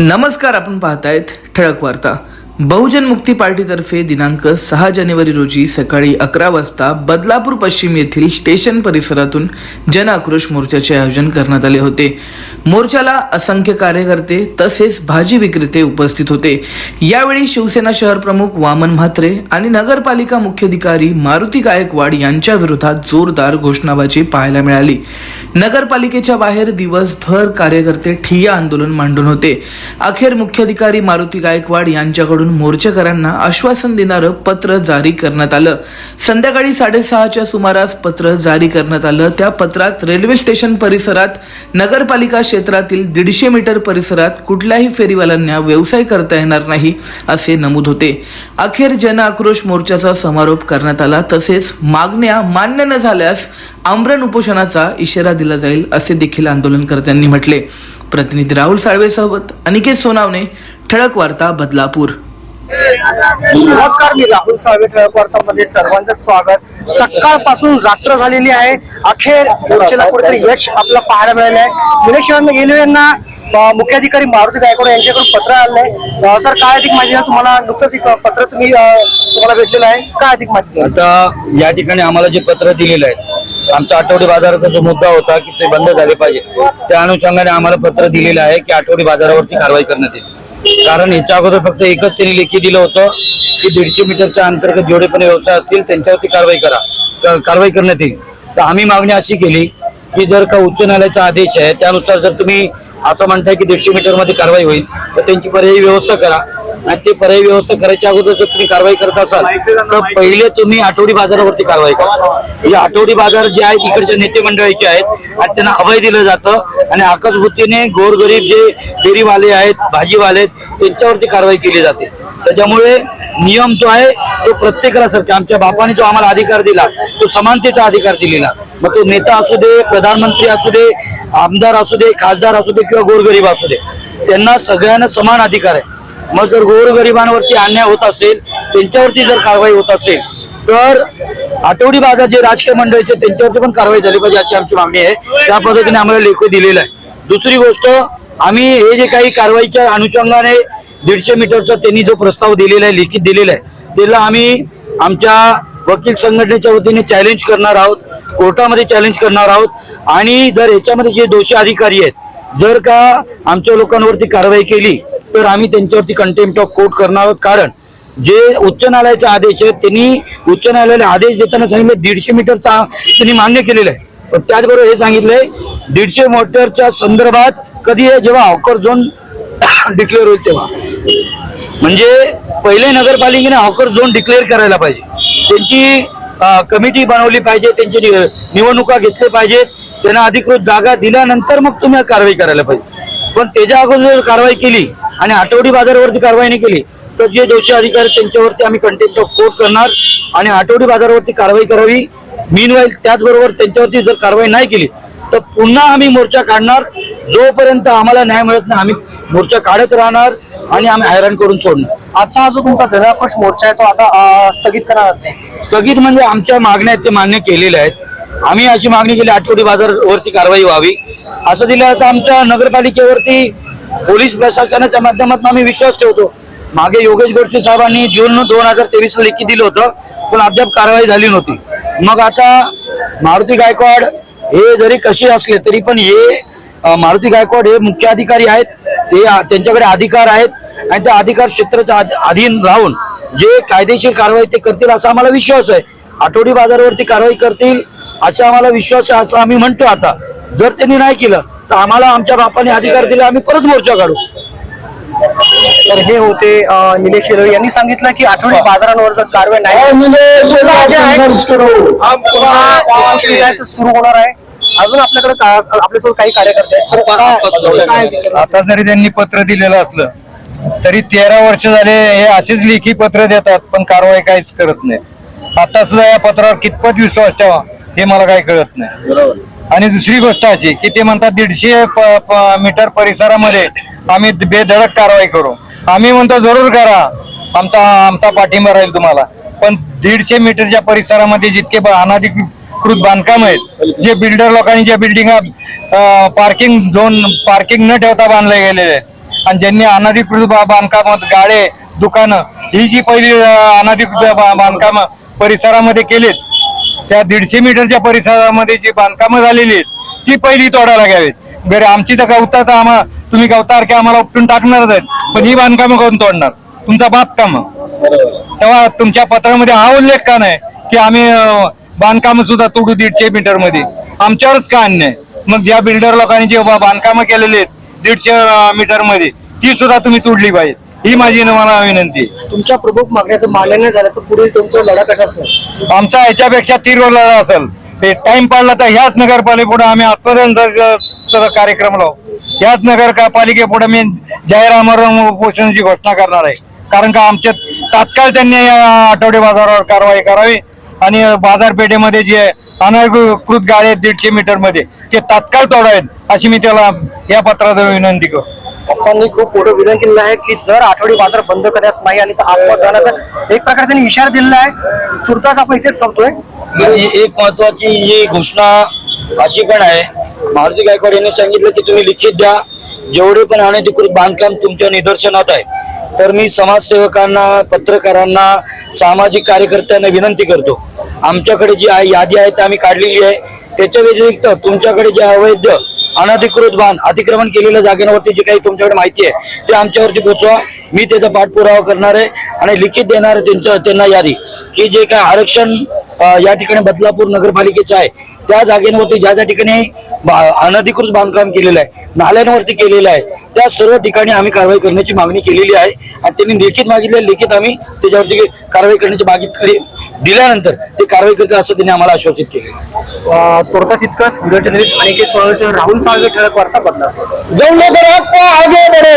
नमस्कार आपण पाहतायत ठळक वार्ता. बहुजन मुक्ती पार्टीतर्फे दिनांक सहा जानेवारी रोजी सकाळी अकरा वाजता बदलापूर पश्चिम येथील स्टेशन परिसरातून जन आक्रोश मोर्चाचे आयोजन करण्यात आले होते. मोर्चाला असंख्य कार्यकर्ते तसेच भाजी विक्रेते उपस्थित होते. यावेळी शिवसेना शहर प्रमुख वामन म्हात्रे आणि नगरपालिका मुख्याधिकारी मारुती गायकवाड यांच्या विरोधात जोरदार घोषणाबाजी पाहायला मिळाली. नगरपालिकेच्या बाहेर दिवसभर कार्यकर्ते ठिय्या आंदोलन मांडून होते. अखेर मुख्याधिकारी मारुती गायकवाड यांच्याकडून मोर्चेकरांना आश्वासन देणारं पत्र जारी करण्यात आलं. संध्याकाळी साडेसहाच्या सुमारास पत्र जारी करण्यात आलं. त्या पत्रात रेल्वे स्टेशन परिसरात नगरपालिका क्षेत्रातील दीडशे मीटर परिसरात कुठल्याही फेरीवाल्यांना व्यवसाय करता येणार नाही असे नमूद होते. अखेर जन आक्रोश मोर्चाचा समारोप करण्यात आला. तसेच मागण्या मान्य न झाल्यास आमरण उपोषणाचा इशारा दिला जाईल असे देखील आंदोलनकर्त्यांनी म्हटले. प्रतिनिधी राहुल साळवेसोबत अनिकेत सोनावणे ठळक वार्ता बदलापूर. नमस्कार मी राहुल साळवे ठळक वार्तामध्ये सर्वांचं स्वागत. सकाळपासून रात्र झालेली आहे. अखेर मोर्चेला कुठेतरी यश आपलं पाहायला मिळालं आहे निलेश गेलवे यांना मुख्याधिकारी मारुती गायकवाड यांच्याकडून पत्र आलंय. सर काय अधिक माहिती? तुम्हाला नुकतंच एक पत्र तुम्ही तुम्हाला भेटलेलं आहे. काय अधिक माहिती? आता या ठिकाणी आम्हाला जे पत्र दिलेलं आहे आमचा आठवडी बाजाराचा जो मुद्दा होता की ते बंद झाले पाहिजे त्या अनुषंगाने आम्हाला पत्र दिलेलं आहे की आठवडी बाजारावरती कारवाई करण्यात येईल. कारण याच्या अगोदर फक्त एकच त्यांनी लेखी दिलं होतं की दीडशे मीटरच्या अंतर्गत जेवढे पण व्यवसाय असतील त्यांच्यावरती कारवाई करा कारवाई करण्यात येईल. तर आम्ही मागणी अशी केली की जर का उच्च न्यायालयाचा आदेश आहे त्यानुसार जर तुम्ही असं म्हणताय की दीडशे मीटरमध्ये कारवाई होईल तर त्यांची पर्यायी व्यवस्था करा. आणि ते पर्यायी व्यवस्था करायच्या अगोदर जर तुम्ही कारवाई करत असाल तर पहिले तुम्ही आठवडी बाजारावरती कारवाई करा. म्हणजे आठवडी बाजार जे आहेत इकडच्या नेते मंडळीचे आहेत आणि त्यांना अभय दिलं जातं. आणि आकस्मितीने गोरगरीब जे फेरीवाले आहेत भाजीवाले आहेत त्यांच्यावरती कारवाई केली जाते. त्याच्यामुळे नियम जो आहे तो प्रत्येकाला सारखा. आमच्या बापाने जो आम्हाला अधिकार दिला तो समानतेचा अधिकार दिलेला. मग तो नेता असू दे प्रधानमंत्री असू दे आमदार असू दे खासदार असू दे किंवा गोरगरीब असू दे त्यांना सगळ्यांना समान अधिकार आहे. मग जर गोरगरिबांवरती अन्याय होत असेल त्यांच्यावरती जर कारवाई होत असेल तर आठवडी बाजार जे राजकीय मंडळीचे त्यांच्यावरती पण कारवाई झाली पाहिजे अशी आमची मागणी आहे. त्या पद्धतीने आम्हाला लेख दिलेला आहे. दुसरी गोष्ट आम्ही हे जे काही कारवाईच्या अनुषंगाने दीडशे मीटरचा त्यांनी जो प्रस्ताव दिलेला आहे लिखित दिलेला आहे त्याला आम्ही आमच्या वकील संघटनेच्या वतीने चॅलेंज करणार आहोत कोर्टामध्ये चॅलेंज करणार आहोत. आणि जर याच्यामध्ये जे दोषी अधिकारी आहेत जर का आमच्या लोकांवरती कारवाई केली तर आम्ही त्यांच्यावरती कंटेम्प्ट ऑफ कोर्ट करणार आहोत. कारण जे उच्च न्यायालयाचे आदेश आहेत त्यांनी उच्च न्यायालयाला आदेश देताना सांगितलं दीडशे मीटरचा त्यांनी मान्य केलेलं आहे पण त्याचबरोबर हे सांगितलंय दीडशे मीटरच्या संदर्भात कधी आहे जेव्हा हॉकर झोन डिक्लेअर होईल तेव्हा. म्हणजे पहिले नगरपालिकेने हॉकर झोन डिक्लेअर करायला पाहिजे. त्यांची कमिटी बनवली पाहिजे त्यांची निवडणुका घेतल्या पाहिजेत. त्यांना अधिकृत जागा दिल्यानंतर मग तुम्ही कारवाई करायला पाहिजे. पण त्याच्या अगोदर जर कारवाई केली आणि आठवडी बाजारावरती कारवाई नाही केली तर जे दोषी अधिकारी त्यांच्यावरती आम्ही कंटेम्प्ट ऑफ कोर्ट करणार आणि आठवडी बाजारावरती कारवाई करावी. मीन त्याचबरोबर त्यांच्यावरती जर कारवाई नाही केली तर पुन्हा आम्ही मोर्चा काढणार. जोपर्यंत आम्हाला न्याय मिळत नाही आम्ही मोर्चा काढत राहणार आणि आम्ही हैराण करून सोडणार. आजचा हा जो तुमचा जनाक्रोश मोर्चा आहे तो आता स्थगित करणार नाही. स्थगित म्हणजे आमच्या मागण्या ते मान्य केलेल्या आहेत. आम्ही अशी मागणी केली आठवडी बाजारावरती कारवाई व्हावी. असं दिलं तर आमच्या नगरपालिकेवरती पोलीस प्रशासनाच्या माध्यमातून आम्ही विश्वास ठेवतो. मागे योगेश गोडसे साहेबांनी जून दोन हजार तेवीसला लेखी दिलं होतं पण अद्याप कारवाई झाली नव्हती. मग आता मारुती गायकवाड हे जरी कसे असले तरी पण हे मारुती गायकवाड हे मुख्य अधिकारी आहेत. ते त्यांच्याकडे अधिकार आहेत आणि त्या अधिकार क्षेत्राच्या अधीन राहून जे कायदेशीर कारवाई ते करतील असा आम्हाला विश्वास आहे. आठवडी बाजारावरती कारवाई करतील असा आम्हाला विश्वास आहे असं आम्ही म्हणतो आता. जर त्यांनी नाही केलं तर आम्हाला आमच्या बापाने अधिकार दिले आम्ही परत मोर्चा काढू. तर हे होते निलेश येलवे यांनी सांगितलं की आठवडी बाजारांवर जर कारवाई नाही सुरू होणार आहे. अजून आपल्याकडे का- आपल्यासोबत काही कार्यकर्ते आता जरी त्यांनी पत्र दिलेलं असलं तरी तेरा वर्ष झाले हे असेच लेखी पत्र देतात पण कारवाई काहीच करत नाही. आता सुद्धा या पत्रावर कितपत विश्वास ठेवा? हे मला काही कळत नाही. आणि दुसरी गोष्ट अशी की ते म्हणतात दीडशे मीटर परिसरामध्ये आम्ही बेधडक कारवाई करू. आम्ही म्हणतो जरूर करा. आमचा आमचा पाठिंबा राहील तुम्हाला. पण दीडशे मीटरच्या परिसरामध्ये जितके अनधिकृत बांधकाम आहेत जे बिल्डर लोकांनी ज्या बिल्डिंग पार्किंग झोन पार्किंग न ठेवता बांधले गेलेले आहेत. आणि ज्यांनी अनधिकृत बांधकामात गाडे दुकानं ही जी पहिली अनधिकृत बांधकामं परिसरामध्ये केलीत त्या दीडशे मीटरच्या परिसरामध्ये जी बांधकामं झालेली आहेत ती पहिली तोडायला घ्यावीत. घरी आमची तर गवता तर आम्हाला तुम्ही गवतासारखे आम्हाला उपटून टाकणारच आहेत पण ही बांधकामं कोण तोडणार? तुमचा बाप काम तेव्हा तुमच्या पत्रामध्ये हा उल्लेख का नाही की आम्ही बांधकाम सुद्धा तोडू दीडशे मीटरमध्ये आमच्यावरच का अन्याय? मग ज्या बिल्डर लोकांनी जे बांधकामं केलेली आहेत दीडशे मीटरमध्ये ती सुद्धा तुम्ही तोडली पाहिजे ही माझी मला विनंती. तुमच्या प्रमुख मागण्याचं मान्य नाही झालं तर पुढील तुमचा लढा कसा असणार? आमचा याच्यापेक्षा तीव्र लढा असेल. ते टाइम पडला तर ह्याच नगरपालिकेपुढे आम्ही आत्मदान कार्यक्रम लावू. ह्याच नगर पालिकेपुढे मी जाहीर आमरण उपोषणाची घोषणा करणार आहे. कारण का आमच्या तात्काळ त्यांनी या आठवडे बाजारावर कारवाई करावी आणि बाजारपेठेमध्ये जे अनधिकृत गाळे आहेत दीडशे मीटरमध्ये ते तात्काळ तोडावेत अशी मी त्याला या पत्रात विनंती करतो. पप्पांनी खूप मोठं विनंती केलेलं आहे की जर आठवडी बाजार बंद करण्यात नाही आणि तर आत्मदानाचा एक प्रकारे त्यांनी इशारा दिलेला आहे. तुर्तास आपण इथेच थांबतोय. एक महत्वाची ही घोषणा अशी पण आहे. मारुती गायकवाड यांनी सांगितलं की तुम्ही लिखित द्या. जेवढे पण अनधिकृत बांधकाम तुमच्या निदर्शनात आहे. तर मी समाजसेवकांना पत्रकारांना सामाजिक कार्यकर्त्यांना विनंती करतो. आमच्याकडे जी आहे यादी आहे ती आम्ही काढलेली आहे. त्याच्या व्यतिरिक्त तुमच्याकडे जे अवैध अनधिकृत बांध अतिक्रमण केलेल्या जागेवरती जी काही तुमच्याकडे माहिती आहे ते आमच्यावरती पोचवा. मी त्याचा पाठपुरावा करणार आहे आणि लिखित देणार आहे त्यांचं त्यांना यादी. की जे काय आरक्षण या ठिकाणी बदलापूर नगरपालिकेचं आहे त्या जागेवरती ज्या ज्या ठिकाणी बा- अनधिकृत बांधकाम केलेलं आहे नाल्यांवरती केलेलं आहे त्या सर्व ठिकाणी आम्ही कारवाई करण्याची मागणी केलेली आहे. आणि त्यांनी लिखित मागितले लिखित आम्ही त्याच्यावरती कारवाई करण्याची मागितली दिल्यानंतर ते कारवाई करते असं त्यांनी आम्हाला आश्वासित केले. तुर्तास इतकंच व्हिडिओ जर्नलिस्ट अनिकेत सोळासह राहुल साळवे ठळक वार्ता बदला जाऊन आगे बढो.